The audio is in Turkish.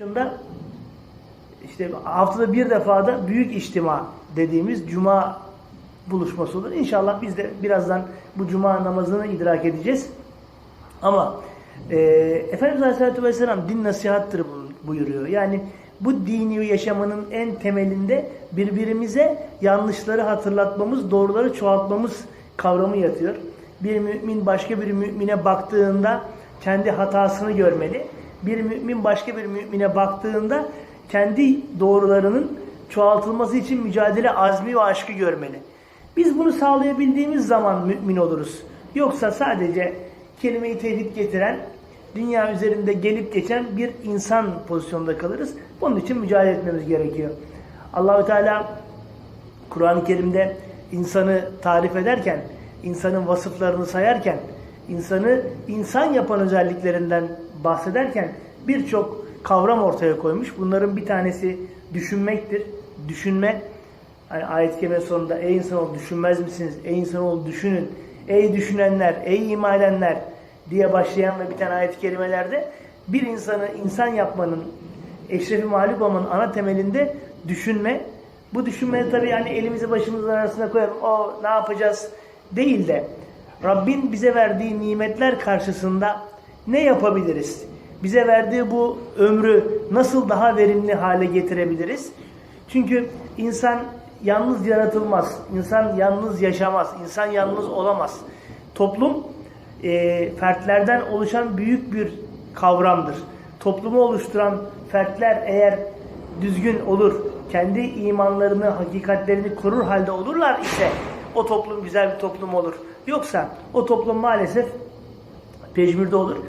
Şunda işte haftada bir defa da büyük içtima dediğimiz cuma buluşması olur. İnşallah biz de birazdan bu cuma namazını idrak edeceğiz. Ama e, Efendimiz Aleyhisselatü Vesselam din nasihattır bu- buyuruyor. Yani bu dini yaşamanın en temelinde birbirimize yanlışları hatırlatmamız, doğruları çoğaltmamız kavramı yatıyor. Bir mümin başka bir mümine baktığında kendi hatasını görmeli. Bir mümin başka bir mümine baktığında kendi doğrularının çoğaltılması için mücadele azmi ve aşkı görmeli. Biz bunu sağlayabildiğimiz zaman mümin oluruz. Yoksa sadece kelime-i tevhid getiren, dünya üzerinde gelip geçen bir insan pozisyonda kalırız. Bunun için mücadele etmemiz gerekiyor. Allahü Teala Kur'an-ı Kerim'de insanı tarif ederken, insanın vasıflarını sayarken, insanı insan yapan özelliklerinden bahsederken birçok kavram ortaya koymuş. Bunların bir tanesi düşünmektir. Düşünme, hani ayet-i kerime sonunda ey insanoğlu düşünmez misiniz? Ey insanoğlu düşünün. Ey düşünenler, ey iman edenler diye başlayan ve biten ayet-i kerimelerde bir insanı insan yapmanın, eşrefi mağlup olmanın ana temelinde düşünme. Bu düşünme tabii yani elimizi başımızın arasına koyalım. O ne yapacağız değil de Rabbin bize verdiği nimetler karşısında ne yapabiliriz? Bize verdiği bu ömrü nasıl daha verimli hale getirebiliriz? Çünkü insan yalnız yaratılmaz. İnsan yalnız yaşamaz. İnsan yalnız olamaz. Toplum e, fertlerden oluşan büyük bir kavramdır. Toplumu oluşturan fertler eğer düzgün olur, kendi imanlarını, hakikatlerini korur halde olurlar ise o toplum güzel bir toplum olur. Yoksa o toplum maalesef pejmürde olur.